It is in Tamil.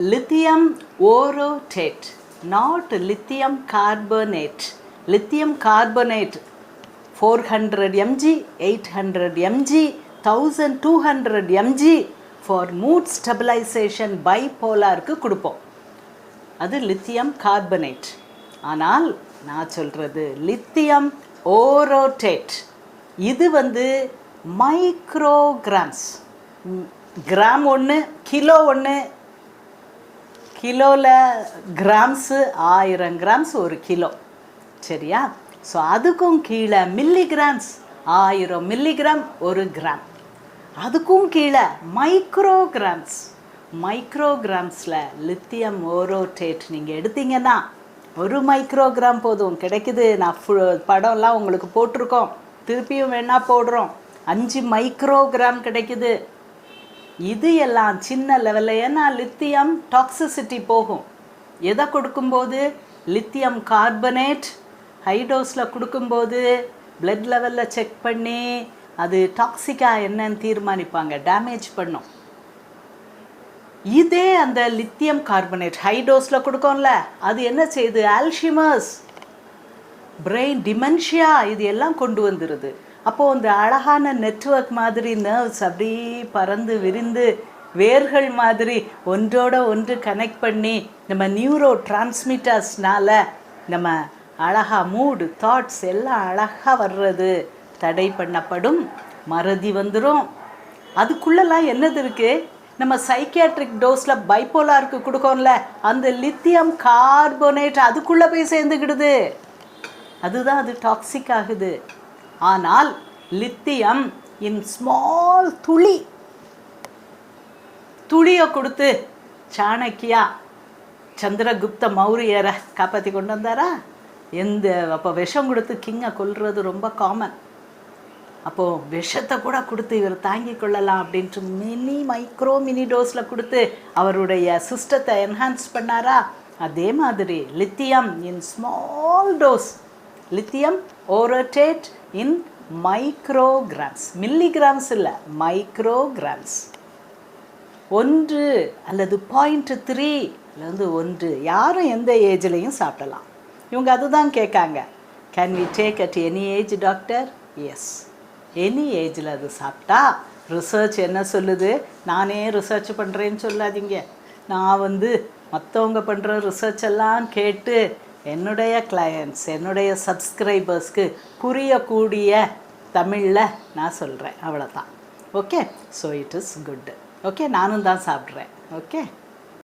Lithium orotate not lithium carbonate lithium carbonate four hundred mg eight hundred mg thousand two hundred mg for mood stabilization by போலாருக்கு கொடுப்போம் அது லித்தியம் கார்பனேட் ஆனால் நான் சொல்கிறது லித்தியம் ஓரோடேட் இது வந்து மைக்ரோகிராம்ஸ் கிராம் ஒன்று கிலோ ஒன்று கிலோவில் கிராம்ஸு ஆயிரம் கிராம்ஸ் ஒரு கிலோ. சரியா? ஸோ அதுக்கும் கீழே மில்லிகிராம்ஸ் ஆயிரம் மில்லிகிராம் ஒரு கிராம் அதுக்கும் கீழே மைக்ரோகிராம்ஸ் மைக்ரோகிராம்ஸில் லித்தியம் ஓரோட்டேட் நீங்கள் எடுத்தீங்கன்னா ஒரு மைக்ரோகிராம் போதும். கிடைக்குது. நான் ஃபு படம்லாம் உங்களுக்கு போட்டிருக்கோம். திருப்பியும் வேணால் போடுறோம். அஞ்சு மைக்ரோகிராம் கிடைக்குது. இது எல்லாம் சின்ன லெவலில் ஏன்னா லித்தியம் டாக்ஸிசிட்டி போகும். எதை கொடுக்கும்போது? லித்தியம் கார்பனேட் ஹைடோஸில் கொடுக்கும்போது பிளட் லெவலில் செக் பண்ணி அது டாக்ஸிக்காக என்னன்னு தீர்மானிப்பாங்க. டேமேஜ் பண்ணும். இதே அந்த லித்தியம் கார்பனேட் ஹைடோஸில் கொடுக்கோம்ல அது என்ன செய்யுது ஆல்ஷிமர்ஸ் பிரெயின் டிமென்ஷியா இது எல்லாம் கொண்டு வந்துடுது அப்போது அந்த அழகான நெட்வொர்க் மாதிரி நர்வ்ஸ் அப்படியே பறந்து விரிந்து வேர்கள் மாதிரி ஒன்றோட ஒன்று கனெக்ட் பண்ணி நம்ம நியூரோ டிரான்ஸ்மிட்டர்ஸ்னால் நம்ம அழகாக மூடு தாட்ஸ் எல்லாம் அழகாக வர்றது தடை பண்ணப்படும். மறதி வந்துடும் அதுக்குள்ளெல்லாம் என்னது இருக்குது நம்ம சைக்கியாட்ரிக் டோஸில் பைப்போலாருக்கு கொடுக்கோம்ல அந்த லித்தியம் கார்போனேட் அதுக்குள்ளே போய் சேர்ந்துக்கிடுது அதுதான் அது டாக்ஸிக் ஆகுது. ஆனால் லித்தியம் இன் ஸ்மால் துளி. துளியை கொடுத்து சாணக்கியா சந்திரகுப்த மௌரியரை காப்பாற்றி கொண்டு வந்தாரா? எந்த அப்போ விஷம் கொடுத்து கிங்கை கொல்றது ரொம்ப காமன் அப்போது விஷத்தை கூட கொடுத்து இவர் தாங்கி கொள்ளலாம் அப்படின்ட்டு மினி மைக்ரோ மினி டோஸில் கொடுத்து அவருடைய சிஸ்டத்தை என்ஹான்ஸ் பண்ணாரா? அதே மாதிரி lithium in small dose lithium orotate in micrograms milligrams இல்லை மைக்ரோகிராம்ஸ் ஒன்று அல்லது பாயிண்ட் த்ரீ அல்லது ஒன்று. யாரும் எந்த ஏஜ்லேயும் சாப்பிடலாம். இவங்க அதுதான் கேட்காங்க. Can we take at any age doctor yes any ஏஜில் அது சாப்பிட்டா ரிசர்ச் என்ன சொல்லுது? நானே ரிசர்ச் பண்ணுறேன்னு சொல்லாதீங்க. நான் வந்து மற்றவங்க பண்ணுற ரிசர்ச் எல்லாம் கேட்டு என்னுடைய கிளையண்ட்ஸ் என்னுடைய சப்ஸ்கிரைபர்ஸ்க்கு புரியக்கூடிய தமிழில் நான் சொல்கிறேன் அவ்வளோதான் okay so it is good okay நானும் தான் சாப்பிட்றேன். ஓகே